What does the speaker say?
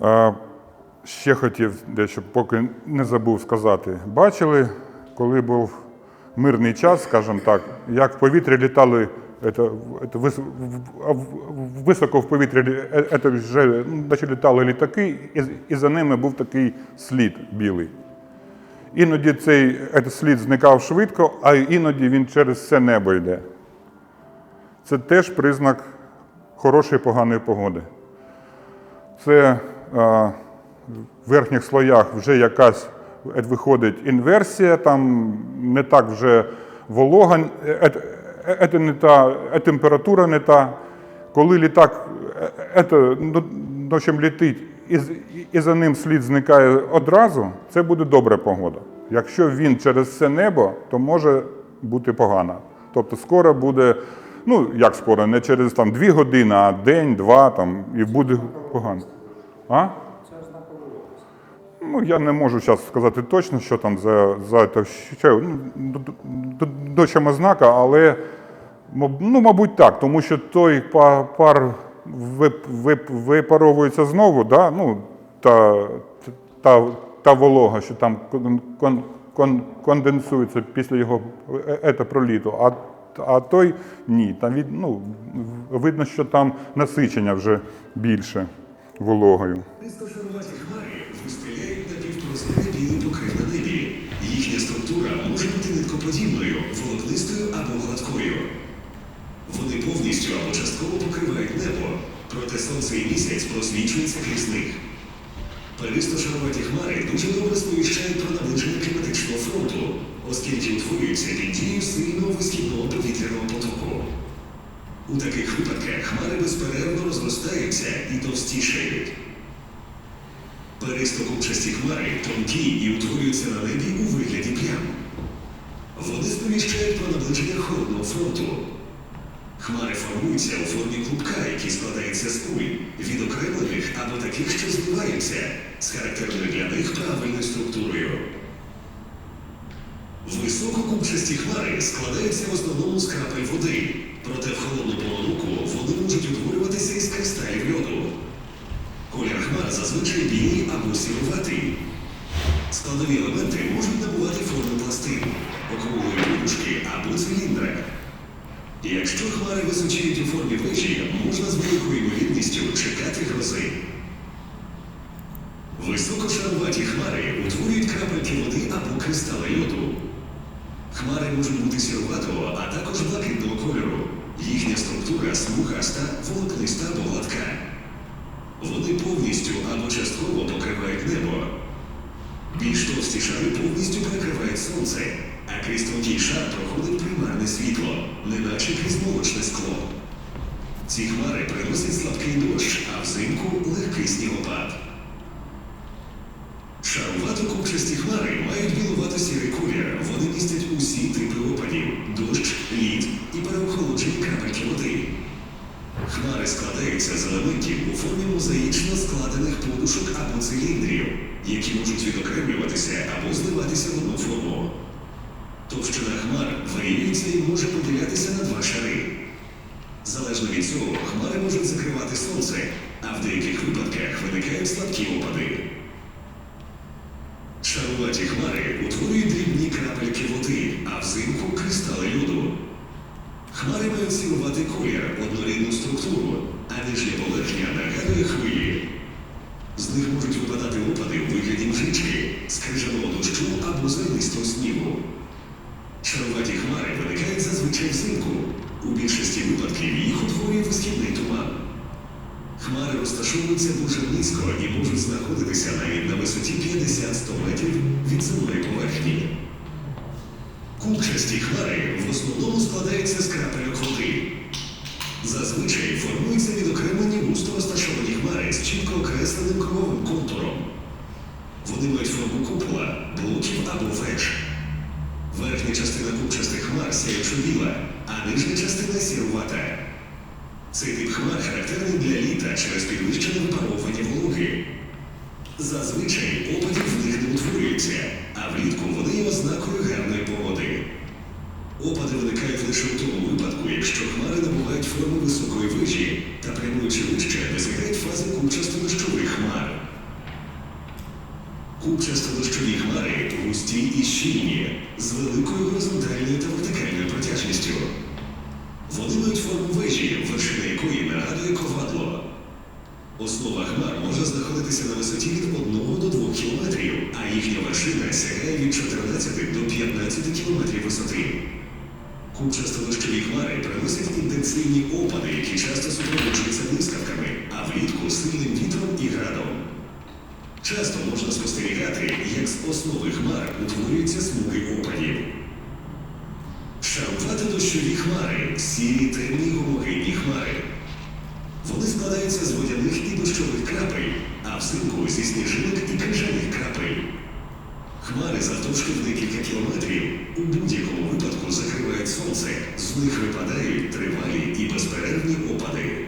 А, Ще хотів дещо, поки не забув сказати. Бачили, коли був мирний час, скажімо так, як в повітрі літали, это, это, вис- в- в- високо в повітрі лі- е- это вже ну, наче літали літаки, і, з- і за ними був такий слід білий. Іноді цей слід зникав швидко, а іноді він через все небо йде. Це теж признак хорошої поганої погоди. Це а, в верхніх слоях вже якась е, виходить інверсія, там не так вже волога, е, е, е, не та, е, температура не та. Коли літак е, е, е, ну, ночем летить і, і за ним слід зникає одразу, це буде добра погода. Якщо він через все небо, то може бути погана. Тобто скоро буде, ну як скоро, не через там, дві години, а день, два там, і буде погано. А? Ну, я не можу зараз сказати точно, що там за, за це ну, дочима знака, але ну, мабуть так, тому що той па- пар випаровується знову, да? ну, та, та, та волога, що там кон, кон, кон, конденсується після його е, е, проліту, а, а той ні. Там від, ну, видно, що там насичення вже більше вологою. Їхня структура може бути ниткоподібною, волокнистою або гладкою. Вони повністю або частково покривають небо, проте сонце і місяць просвічуються крізь них. Перистошароваті хмари дуже добре сповіщають про наближення кліматичного фронту, оскільки утворюються під дією сильного висхідного повітряного потоку. У таких випадках хмари безперервно розростаються і товстішають. Перистокупчасті хмари тонкі і утворюються на небі у вигляді плям. Вони сповіщають про наближення холодного фронту. Хмари формуються у формі клубка, який складається з куль, відокремлених або таких, що зливаються, з характерною для них правильною структурою. Висококупчасті хмари складаються в основному з крапель води, проте в холодну пору року вони можуть утворюватися із кристалів льоду. Колір хмар зазвичай білий або сіруватий. Складові елементи можуть набувати форми пластин, округлої подушки або циліндра. Якщо хмари височіють у формі вежі, можна з великою ймовірністю чекати грози. Високошаруваті хмари утворюють крапельки води або кристали льоду. Хмари можуть бути сіруватого, а також блакитного кольору. Їхня структура смугаста, волокниста або гладка. Вони повністю або частково покривають небо. Більш товсті шари повністю перекривають сонце, а крізь тонкий шар проходить примарне світло, неначе крізь молочне скло. Ці хмари приносять слабкий дощ, а взимку легкий снігопад. Шарувато-купчасті хмари мають білувато-сірий колір. Вони містять усі типи опадів дощ, лід і переохолоджені крапельки води. Хмари складаються з елементів у формі мозаїчно складених подушок або циліндрів, які можуть відокремлюватися або зливатися в одну форму. Товщина хмар варіюється і може поділятися на два шари. Залежно від цього, хмари можуть закривати сонце, а в деяких випадках виникають слабкі опади. Шаруваті хмари утворюють дрібні крапельки води, а взимку кристали льоду. Хмари сіруватий колір, однорідну структуру, а нижня поверхня нагадує хвилі. З них можуть випадати опади у вигляді мжички, скрижаного дощу або зернистого снігу. Шаруваті хмари виникають зазвичай взимку. У більшості випадків їх утворює висхідний туман. Хмари розташовуються дуже низько і можуть знаходитися навіть на висоті 50-100 метрів від земної поверхні. Купчасті хмари в основному складаються з крапельок води. Зазвичай формуються відокремлені густо розташовані хмари з чітко окресленим круговим контуром. Вони мають форму купола, блоків або веж. Верхня частина купчастих хмар сяючо біла, а нижня частина сірувата. Цей тип хмар характерний для літа через підвищене випаровування вологи. Зазвичай опадів в них не утворюється, а влітку вони є ознакою гарної погоди. Опади виникають лише в тому випадку, якщо хмари набувають форми високої вежі та прямуючи вище, досягають фази купчасто-дощових хмар. Купчасто-дощові хмари густі і щільні, з великою горизонтальною та вертикальною протяжністю. Вони мають форму вежі, вершина якої нагадує ковадло. Основа хмар може знаходитися на висоті від 1 до 2 кілометрів, а їхня вершина сягає від 14 до 15 кілометрів висоти. Купчасто-дощові хмари приносять інтенсивні опади, які часто супроводжуються блискавками, а влітку сильним вітром і градом. Часто можна спостерігати, як з основи хмар утворюються смуги опадів. Шарувати дощові хмари, сірі темні гомогенні хмари. Вони складаються з водяних і дощових крапель, а взимку зі сніжинок і крижаних крапель. Хмари завдовжки в декілька кілометрів у будь-якому випадку закривають сонце, з них випадають тривалі і безперервні опади.